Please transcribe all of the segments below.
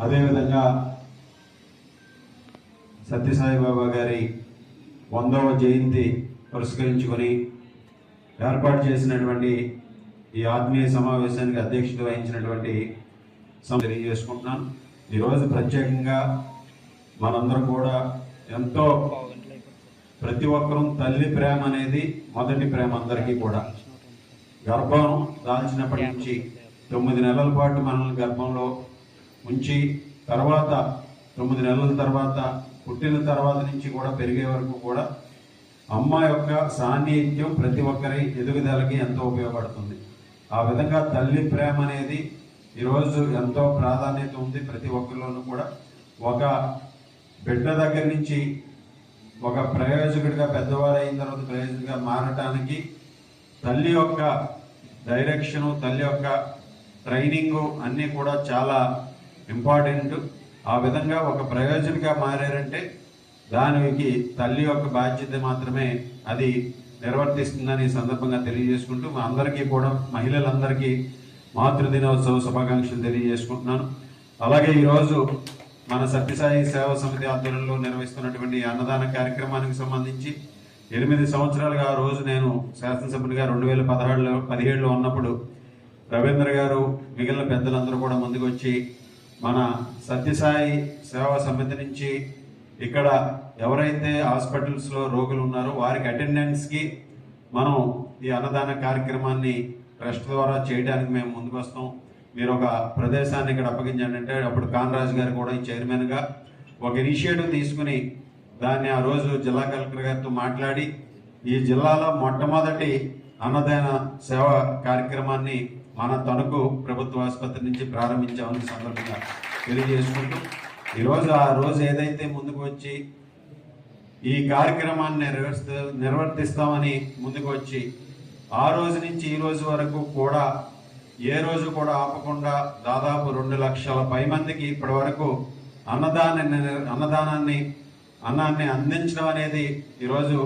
అదేవిధంగా సత్యసాయిబాబా గారి వందవ జయంతి పురస్కరించుకొని ఏర్పాటు చేసినటువంటి ఈ ఆత్మీయ సమావేశానికి అధ్యక్షత వహించినటువంటి తెలియజేసుకుంటున్నాను. ఈరోజు ప్రత్యేకంగా మనందరం కూడా ఎంతో ప్రతి ఒక్కరూ తల్లి ప్రేమ అనేది మొదటి ప్రేమ అందరికీ కూడా. గర్భం దాల్చినప్పటి నుంచి తొమ్మిది నెలల పాటు మనల్ని గర్భంలో ఉంచి తర్వాత తొమ్మిది నెలల తర్వాత పుట్టిన తర్వాత నుంచి కూడా పెరిగే వరకు కూడా అమ్మ యొక్క సాన్నిధ్యం ప్రతి ఒక్కరి ఎదుగుదలకి ఎంతో ఉపయోగపడుతుంది. ఆ విధంగా తల్లి ప్రేమ అనేది ఈరోజు ఎంతో ప్రాధాన్యత ఉంది ప్రతి ఒక్కరిలోనూ కూడా. ఒక బిడ్డ దగ్గర నుంచి ఒక ప్రయోజకుడిగా పెద్దవారు అయిన తర్వాత ప్రయోజకుడిగా మారటానికి తల్లి యొక్క డైరెక్షను తల్లి యొక్క ట్రైనింగు అన్నీ కూడా చాలా ఇంపార్టెంట్. ఆ విధంగా ఒక ప్రయోజనంగా మారారంటే దానికి తల్లి యొక్క బాధ్యత మాత్రమే అది నిర్వర్తిస్తుందని సందర్భంగా తెలియజేసుకుంటూ మా అందరికీ కూడా మహిళలందరికీ మాతృదినోత్సవ శుభాకాంక్షలు తెలియజేసుకుంటున్నాను. అలాగే ఈరోజు మన సత్యసాయి సేవా సమితి ఆధ్వర్యంలో నిర్వహిస్తున్నటువంటి అన్నదాన కార్యక్రమానికి సంబంధించి ఎనిమిది సంవత్సరాలుగా ఆ రోజు నేను శాసనసభ్యునిగా రెండు వేల పదహారులో పదిహేడులో ఉన్నప్పుడు రవీంద్ర గారు మిగిలిన పెద్దలందరూ కూడా ముందుకు వచ్చి మన సత్యసాయి సేవా సమితి నుంచి ఇక్కడ ఎవరైతే హాస్పిటల్స్లో రోగులు ఉన్నారో వారికి అటెండెన్స్కి మనం ఈ అన్నదాన కార్యక్రమాన్ని ట్రస్ట్ ద్వారా చేయడానికి మేము ముందుకు వస్తాం మీరు ఒక ప్రదేశాన్ని ఇక్కడ అప్పగించండి అంటే అప్పుడు కానరాజు గారు కూడా ఈ చైర్మన్గా ఒక ఇనిషియేటివ్ తీసుకుని దాన్ని ఆ రోజు జిల్లా కలెక్టర్ గారితో మాట్లాడి ఈ జిల్లాలో మొట్టమొదటి అన్నదాన సేవ కార్యక్రమాన్ని మన తణుకు ప్రభుత్వ ఆసుపత్రి నుంచి ప్రారంభించామని సందర్భంగా తెలియజేసుకుంటూ ఈరోజు ఆ రోజు ఏదైతే ముందుకు వచ్చి ఈ కార్యక్రమాన్ని నిర్వహిస్తూ నిర్వర్తిస్తామని ముందుకు వచ్చి ఆ రోజు నుంచి ఈ రోజు వరకు కూడా ఏ రోజు కూడా ఆపకుండా దాదాపు రెండు లక్షల పై మందికి ఇప్పటి వరకు అన్నదానాన్ని అన్నదానాన్ని అన్నాన్ని అందించడం అనేది ఈరోజు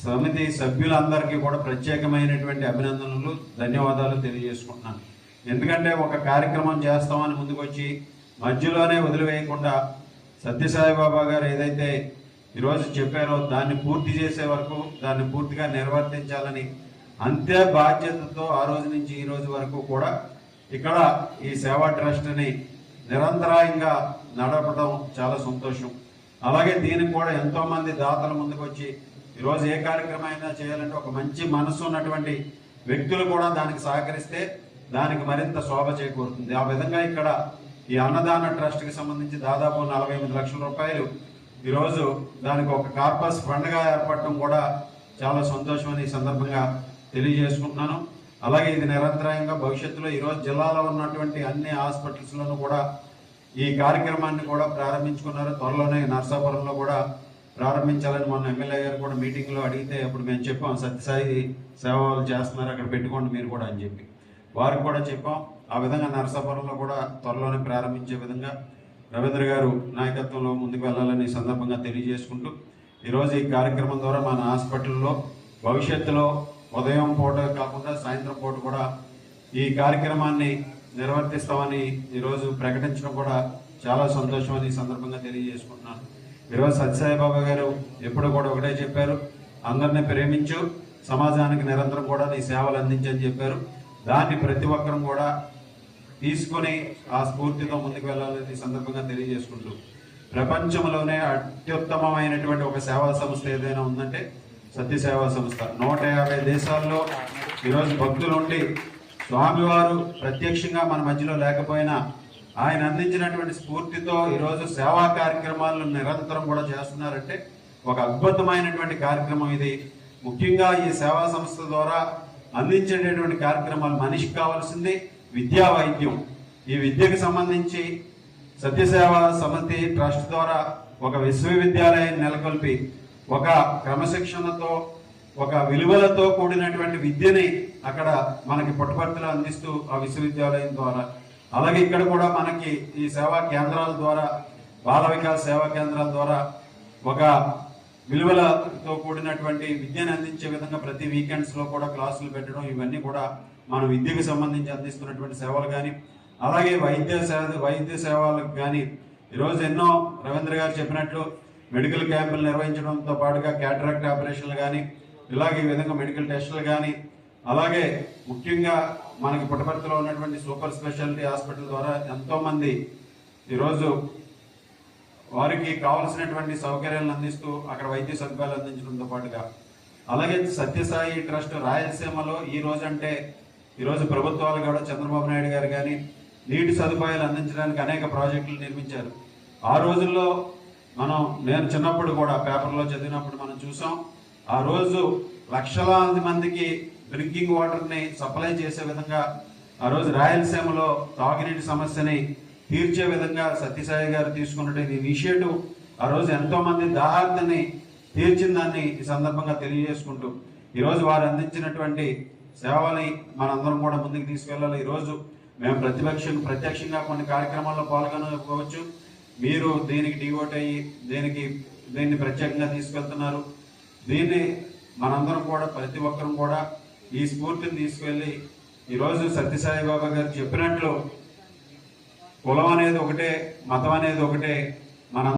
సమితి సభ్యులందరికీ కూడా ప్రత్యేకమైనటువంటి అభినందనలు ధన్యవాదాలు తెలియజేసుకుంటున్నాను. ఎందుకంటే ఒక కార్యక్రమం చేస్తామని ముందుకొచ్చి మధ్యలోనే వదిలివేయకుండా సత్యసాయిబాబా గారు ఏదైతే ఈరోజు చెప్పారో దాన్ని పూర్తి చేసే వరకు దాన్ని పూర్తిగా నిర్వర్తించాలని అంతే బాధ్యతతో ఆ రోజు నుంచి ఈ రోజు వరకు కూడా ఇక్కడ ఈ సేవా ట్రస్ట్ని నిరంతరాయంగా నడపడం చాలా సంతోషం. అలాగే దీనికి కూడా ఎంతోమంది దాతలు దాతల ముందుకు వచ్చి ఈరోజు ఏ కార్యక్రమం అయినా చేయాలంటే ఒక మంచి మనసు ఉన్నటువంటి వ్యక్తులు కూడా దానికి సహకరిస్తే దానికి మరింత శోభ చేకూరుతుంది. ఆ విధంగా ఇక్కడ ఈ అన్నదాన ట్రస్ట్కి సంబంధించి దాదాపు నలభై ఎనిమిది లక్షల రూపాయలు ఈరోజు దానికి ఒక కార్పస్ ఫండ్గా ఏర్పడటం కూడా చాలా సంతోషం అని ఈ సందర్భంగా తెలియజేసుకుంటున్నాను. అలాగే ఇది నిరంతరాయంగా భవిష్యత్తులో ఈరోజు జిల్లాలో ఉన్నటువంటి అన్ని హాస్పిటల్స్లోనూ కూడా ఈ కార్యక్రమాన్ని కూడా ప్రారంభించుకున్నారు. త్వరలోనే నర్సాపురంలో కూడా ప్రారంభించాలని మొన్న ఎమ్మెల్యే గారు కూడా మీటింగ్లో అడిగితే అప్పుడు మేము చెప్పాం సత్యసాయి సేవలు చేస్తున్నారు అక్కడ పెట్టుకోండి మీరు కూడా అని చెప్పి. వారికి కూడా చెప్పాం ఆ విధంగా నరసాపురంలో కూడా త్వరలోనే ప్రారంభించే విధంగా రవీంద్ర గారు నాయకత్వంలో ముందుకు వెళ్ళాలని సందర్భంగా తెలియజేసుకుంటూ ఈరోజు ఈ కార్యక్రమం ద్వారా మన హాస్పిటల్లో భవిష్యత్తులో ఉదయం పూట కాకుండా సాయంత్రం పూట కూడా ఈ కార్యక్రమాన్ని నిర్వర్తిస్తామని ఈరోజు ప్రకటించడం కూడా చాలా సంతోషం అని సందర్భంగా తెలియజేసుకుంటున్నాను. ఇరవై సత్యసాయిబాబా గారు ఎప్పుడు కూడా ఒకటే చెప్పారు. అందరినీ ప్రేమించు సమాజానికి నిరంతరం కూడా నీ సేవలు అందించని చెప్పారు. దాన్ని ప్రతి ఒక్కరం కూడా తీసుకొని ఆ స్ఫూర్తితో ముందుకు వెళ్ళాలని సందర్భంగా తెలియజేసుకుంటూ ప్రపంచంలోనే అత్యుత్తమమైనటువంటి ఒక సేవా సంస్థ ఏదైనా ఉందంటే సత్యసేవా సంస్థ. నూట యాభై దేశాల్లో ఈరోజు భక్తులు ఉండి స్వామివారు ప్రత్యక్షంగా మన మధ్యలో లేకపోయినా ఆయన అందించినటువంటి స్ఫూర్తితో ఈరోజు సేవా కార్యక్రమాలను నిరంతరం కూడా చేస్తున్నారంటే ఒక అద్భుతమైనటువంటి కార్యక్రమం ఇది. ముఖ్యంగా ఈ సేవా సంస్థ ద్వారా అందించేటటువంటి కార్యక్రమాలు మనిషికి కావాల్సింది విద్యా వైద్యం. ఈ విద్యకు సంబంధించి సత్యసేవ సమితి ట్రస్ట్ ద్వారా ఒక విశ్వవిద్యాలయం నెలకొల్పి ఒక క్రమశిక్షణతో ఒక విలువలతో కూడినటువంటి విద్యని అక్కడ మనకి పుట్టపర్తిలో అందిస్తూ ఆ విశ్వవిద్యాలయం ద్వారా అలాగే ఇక్కడ కూడా మనకి ఈ సేవా కేంద్రాల ద్వారా బాల వికాస్ సేవా కేంద్రాల ద్వారా ఒక విలువలతో కూడినటువంటి విద్యను అందించే విధంగా ప్రతి వీకెండ్స్లో కూడా క్లాసులు పెట్టడం ఇవన్నీ కూడా మనం విద్యకు సంబంధించి అందిస్తున్నటువంటి సేవలు కానీ అలాగే వైద్య సేవ వైద్య సేవలకు కానీ ఈరోజు ఎన్నో రవీంద్ర గారు చెప్పినట్లు మెడికల్ క్యాంపులు నిర్వహించడంతో పాటుగా క్యాటరాక్ట్ ఆపరేషన్లు కానీ ఇలాగే ఈ విధంగా మెడికల్ టెస్టులు కానీ అలాగే ముఖ్యంగా మనకి పుట్టపర్తిలో ఉన్నటువంటి సూపర్ స్పెషాలిటీ హాస్పిటల్ ద్వారా ఎంతోమంది ఈరోజు వారికి కావలసినటువంటి సౌకర్యాలను అందిస్తూ అక్కడ వైద్య సదుపాయాలు అందించడంతో పాటుగా అలాగే సత్యసాయి ట్రస్ట్ రాయలసీమలో ఈ రోజు అంటే ఈరోజు ప్రభుత్వాలు కూడా చంద్రబాబు నాయుడు గారు కానీ నీటి సదుపాయాలు అందించడానికి అనేక ప్రాజెక్టులు నిర్మించారు. ఆ రోజుల్లో మనం నేను చిన్నప్పుడు కూడా పేపర్లో చదివినప్పుడు మనం చూసాం. ఆ రోజు లక్షలాది మందికి డ్రింకింగ్ వాటర్ని సప్లై చేసే విధంగా ఆ రోజు రాయలసీమలో తాగునీటి సమస్యని తీర్చే విధంగా సత్యసాయి గారు తీసుకున్నటువంటి ఇనిషియేటివ్ ఆ రోజు ఎంతో మంది దాహార్తని తీర్చిందాన్ని ఈ సందర్భంగా తెలియజేసుకుంటూ ఈరోజు వారు అందించినటువంటి సేవని మనందరం కూడా ముందుకు తీసుకెళ్ళాలి. ఈరోజు మేము ప్రతిపక్షం ప్రత్యక్షంగా కొన్ని కార్యక్రమాల్లో పాల్గొనకపోవచ్చు. మీరు దీనికి డివోట్ అయ్యి దీనికి దీన్ని ప్రత్యేకంగా తీసుకెళ్తున్నారు. దీన్ని మనందరం కూడా ప్రతి ఒక్కరం కూడా ఈ స్ఫూర్తిని తీసుకెళ్ళి ఈరోజు సత్యసాయి బాబా గారు చెప్పినట్లు కులం అనేది ఒకటే మతం అనేది ఒకటే మన